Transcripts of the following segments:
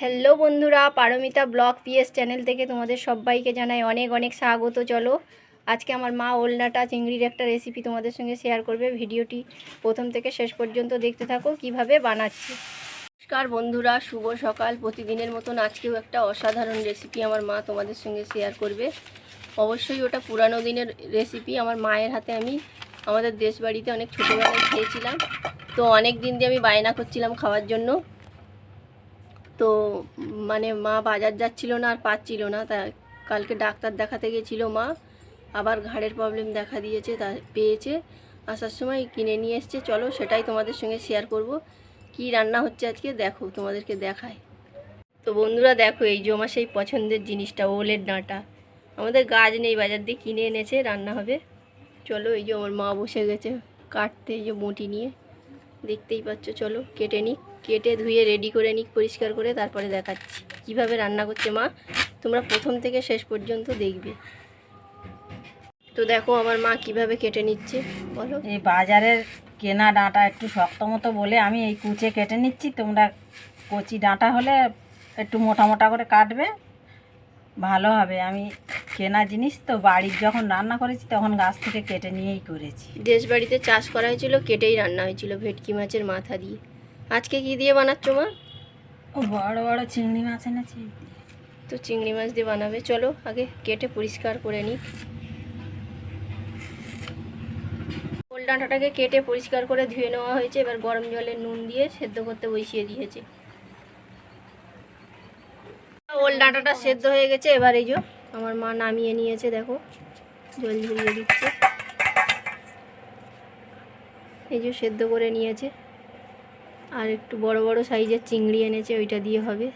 Hello বন্ধুরা, Paromita blog PS channel থেকে তোমাদের সবাইকে জানাই অনেক অনেক স্বাগত। চলো, আজকে আমার মা ওলনাটা চিংড়ির একটা রেসিপি তোমাদের সঙ্গে শেয়ার করবে। ভিডিওটি প্রথম থেকে শেষ পর্যন্ত দেখতে থাকো, কীভাবে বানাচ্ছি। নমস্কার বন্ধুরা, শুভ সকাল। প্রতিদিনের মতন আজকেও একটা অসাধারণ রেসিপি আমার মা তোমাদের সঙ্গে শেয়ার করবে। অবশ্যই ওটা পুরানো দিনের রেসিপি আমার মায়ের হাতে আমি আমাদের দেশ বাড়িতে অনেক ছোটোবেলায় খেয়েছিলাম। তো অনেক দিন দিয়ে আমি বায়না করছিলাম খাওয়ার জন্য। তো মানে মা বাজার যাচ্ছিল না আর পাচ্ছিল না। তা কালকে ডাক্তার দেখাতে গেছিল মা, আবার ঘাড়ের প্রবলেম দেখা দিয়েছে, তা পেয়েছে। আসার সময় কিনে নিয়ে এসছে। চলো সেটাই তোমাদের সঙ্গে শেয়ার করব। কি রান্না হচ্ছে আজকে? দেখো, তোমাদেরকে দেখায় তো বন্ধুরা দেখো, এই যে আমার সেই পছন্দের জিনিসটা, ওলের ডাঁটা। আমাদের গাছ নেই বাজার দিয়ে কিনে এনেছে, রান্না হবে। চলো এই যে আমার মা বসে গেছে কাটতে, এই যে বটি নিয়ে। দেখতেই পাচ্ছ, চলো কেটে নিক কেটে ধুয়ে রেডি করে নিক পরিষ্কার করে তারপরে দেখাচ্ছি। কীভাবে রান্না করছে মা? তোমরা প্রথম থেকে শেষ পর্যন্ত দেখবে। তো দেখো আমার মা কীভাবে কেটে নিচ্ছে, বলো। এই বাজারের কেনা ডাঁটা একটু শক্ত মতো বলে আমি এই কুচে কেটে নিচ্ছি। তোমরা কচি ডাঁটা হলে একটু মোটা মোটা করে কাটবে, ভালো হবে। আমি কেনা জিনিস তো বাড়ির যখন রান্না করেছি তখন গাছ থেকে কেটে নিয়েই করেছি। দেশ বাড়িতে চাষ করা হয়েছিল কেটেই রান্না হয়েছিল ভেটকি মাছের মাথা দিয়ে। আজকে কি দিয়ে বানাচ্ছ মা? ও বড় বড় চিংড়ি মাছ এনেছি। তো চিংড়ি মাছ দিয়ে বানাবে চলো আগে কেটে পরিষ্কার করে নিই। ওল ডাঁটাটাকে কেটে পরিষ্কার করে ধুয়ে নেওয়া হয়েছে এবার গরম জলে নুন দিয়ে সেদ্ধ করতে বসিয়ে দিয়েছে। ওল ডাঁটাটা সেদ্ধ হয়ে গেছে এবার এই যে আমার মা নামিয়ে নিয়েছে, দেখো। জল ঝরিয়ে দিচ্ছে। এই যে সেদ্ধ করে নিয়েছে। আর একটু বড় বড় সাইজের চিংড়ি এনেছে, ওইটা দিয়ে হবে।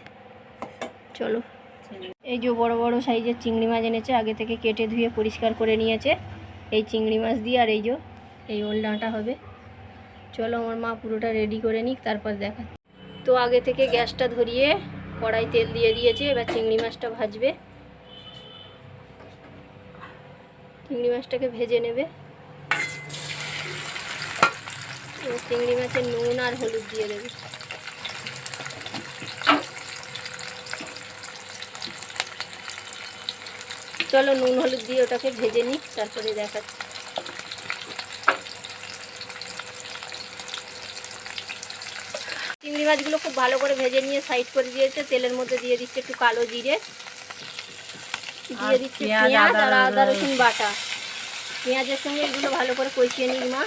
চলো। এই যে বড় বড় সাইজের চিংড়ি মাছ এনেছে, আগে থেকে কেটে ধুয়ে পরিষ্কার করে নিয়েছে। এই চিংড়ি মাছ দিয়ে আর এই যে, এই ওল ডাঁটা হবে। চলো আমার মা পুরোটা রেডি করে নিক, তারপর দেখা তো আগে থেকে গ্যাসটা ধরিয়ে কড়াই তেল দিয়ে দিয়েছে, এবার চিংড়ি মাছটা ভাজবে। চিংড়ি মাছটাকে ভেজে নেবে। চিংড়ি মাছের নুন আর হলুদ দিয়ে দেবে। চলো নুন হলুদ দিয়ে ওটাকে ভেজে নিই, তারপরে দেখাচ্ছি। চিংড়ি মাছগুলো খুব ভালো করে ভেজে নিয়ে সাইড করে দিয়েছে, তেলের মধ্যে দিয়ে দিচ্ছে একটু কালো জিরে। দিয়ে দিচ্ছে পেঁয়াজ, আর আদা রসুন। রসুন বাটা। পেঁয়াজের সঙ্গে এগুলো ভালো করে কষিয়ে নিই মা।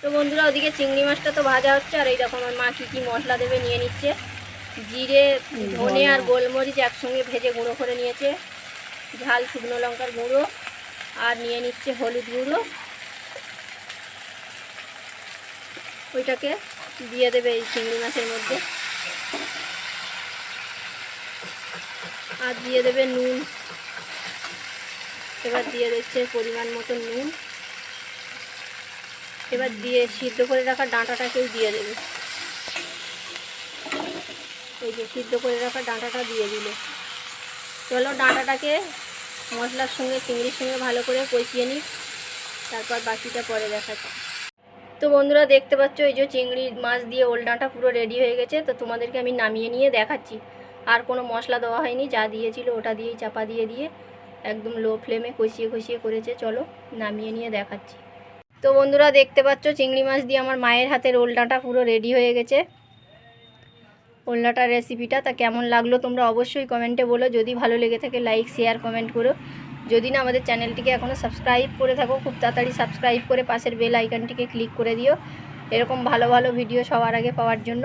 তো বন্ধুরা ওদিকে চিংড়ি মাছটা তো ভাজা হচ্ছে আর এই দেখো আমার মা কী কী মশলা দেবে নিয়ে নিচ্ছে। জিরে ধনে আর গোলমরিচ একসঙ্গে ভেজে গুঁড়ো করে নিয়েছে। ঝাল শুকনো লঙ্কার গুঁড়ো আর নিয়ে নিচ্ছে হলুদ গুঁড়ো। ওইটাকে দিয়ে দেবে এই চিংড়ি মাছের মধ্যে। আর দিয়ে দেবে নুন। এবার দিয়ে দিচ্ছে পরিমাণ মতো নুন। এবার দিয়ে সিদ্ধ করে রাখা ডাঁটাটাকেও দিয়ে দেবে। এই যে সিদ্ধ করে রাখা ডাঁটাটা দিয়ে দিলে। চলো ডাঁটাটাকে মশলার সঙ্গে, চিংড়ির সঙ্গে ভালো করে কষিয়ে নিই। তারপর বাকিটা পরে দেখাচ্ছি। তো বন্ধুরা, দেখতে পাচ্ছ এই যে চিংড়ি মাছ দিয়ে ওল ডাঁটা পুরো রেডি হয়ে গেছে। তো তোমাদেরকে আমি নামিয়ে নিয়ে দেখাচ্ছি। আর কোনো মশলা দেওয়া হয়নি, যা দিয়েছিল ওটা দিয়েই চাপা দিয়ে দিয়ে একদম লো ফ্লেমে কষিয়ে কষিয়ে করেছে। চলো নামিয়ে নিয়ে দেখাচ্ছি। তো বন্ধুরা, দেখতে পাচ্ছ চিংড়ি মাছ দিয়ে আমার মায়ের হাতের ওল ডাঁটা পুরো রেডি হয়ে গেছে। ওলনাটার রেসিপিটা তা কেমন লাগল তোমরা অবশ্যই কমেন্টে বলো। যদি ভালো লেগে থাকে লাইক শেয়ার কমেন্ট করো। যদি না, আমাদের চ্যানেলটিকে এখনও সাবস্ক্রাইব করে থাকো, খুব তাড়াতাড়ি সাবস্ক্রাইব করে পাশের বেল আইকনটিকে ক্লিক করে দিও। এরকম ভালো ভালো ভিডিও সবার আগে পাওয়ার জন্য।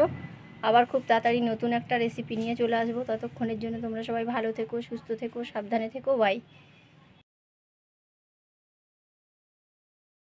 আবার খুব তাড়াতাড়ি নতুন একটা রেসিপি নিয়ে চলে আসব। ততক্ষণের জন্য তোমরা সবাই ভালো থেকো, সুস্থ থেকো, সাবধানে থেকো। বাই